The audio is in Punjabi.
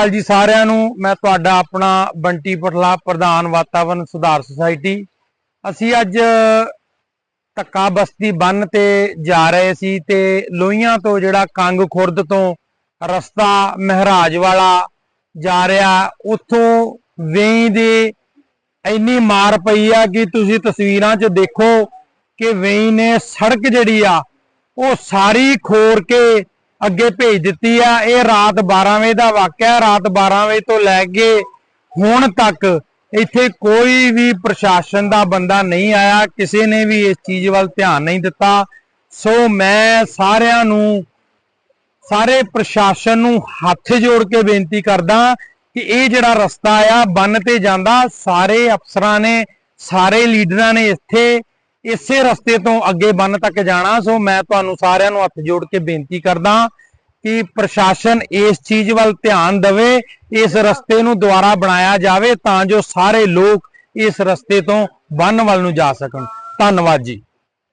ਅਕਾਲ ਜੀ ਸਾਰਿਆਂ ਨੂੰ, ਮੈਂ ਤੁਹਾਡਾ ਆਪਣਾ ਬੰਟੀ ਪਟਲਾ ਪ੍ਰਧਾਨ ਵਾਤਾਵਰਣ ਸੁਧਾਰ ਸੁਸਾਇਟੀ। ਅਸੀਂ ਅੱਜ ਧੱਕਾ ਬਸਤੀ ਬੰਨ ਤੇ ਜਾ ਰਹੇ ਸੀ ਤੇ ਲੋਹੀਆਂ ਤੋਂ ਜਿਹੜਾ ਕੰਗ ਖੁਰਦ ਤੋਂ ਰਸਤਾ ਮਹਿਰਾਜ ਵਾਲਾ ਜਾ ਰਿਹਾ, ਉੱਥੋਂ ਵੇਈ ਦੇ ਇੰਨੀ ਮਾਰ ਪਈ ਆ ਕਿ ਤੁਸੀਂ ਤਸਵੀਰਾਂ 'ਚ ਦੇਖੋ ਕਿ ਵੇਈ ਨੇ ਸੜਕ ਜਿਹੜੀ ਆ, ਉਹ ਸਾਰੀ ਖੋਰ ਕੇ ਅੱਗੇ ਭੇਜ ਦਿੱਤੀ ਆ। ਇਹ ਰਾਤ 12 ਵਜੇ ਦਾ ਵਾਕਿਆ ਰਾਤ 12 ਵਜੇ ਤੋਂ ਲੈ ਕੇ ਹੁਣ ਤੱਕ ਇੱਥੇ ਕੋਈ ਵੀ ਪ੍ਰਸ਼ਾਸਨ ਦਾ ਬੰਦਾ ਨਹੀਂ ਆਇਆ। ਕਿਸੇ ਨੇ ਵੀ ਇਸ ਚੀਜ਼ ਵੱਲ ਧਿਆਨ ਨਹੀਂ ਦਿੱਤਾ। ਸੋ ਮੈਂ ਸਾਰਿਆਂ ਨੂੰ, ਸਾਰੇ ਪ੍ਰਸ਼ਾਸਨ ਨੂੰ ਹੱਥ ਜੋੜ ਕੇ ਬੇਨਤੀ ਕਰਦਾ ਕਿ ਇਹ ਜਿਹੜਾ ਰਸਤਾ ਆ, ਬੰਨ ਤੇ ਜਾਂਦਾ, ਸਾਰੇ ਅਫਸਰਾਂ ਨੇ, ਸਾਰੇ ਲੀਡਰਾਂ ਨੇ ਇੱਥੇ ਇਸੇ ਰਸਤੇ ਤੋਂ ਅੱਗੇ ਬੰਨ ਤੱਕ ਜਾਣਾ। ਸੋ ਮੈਂ ਤੁਹਾਨੂੰ ਸਾਰਿਆਂ ਨੂੰ ਹੱਥ ਜੋੜ ਕੇ ਬੇਨਤੀ ਕਰਦਾ ਕਿ ਪ੍ਰਸ਼ਾਸਨ ਇਸ ਚੀਜ਼ ਵੱਲ ਧਿਆਨ ਦੇਵੇ, ਇਸ ਰਸਤੇ ਨੂੰ ਦੁਬਾਰਾ ਬਣਾਇਆ ਜਾਵੇ ਤਾਂ ਜੋ ਸਾਰੇ ਲੋਕ ਇਸ ਰਸਤੇ ਤੋਂ ਬੰਨ ਵੱਲ ਨੂੰ ਜਾ ਸਕਣ। ਧੰਨਵਾਦ ਜੀ।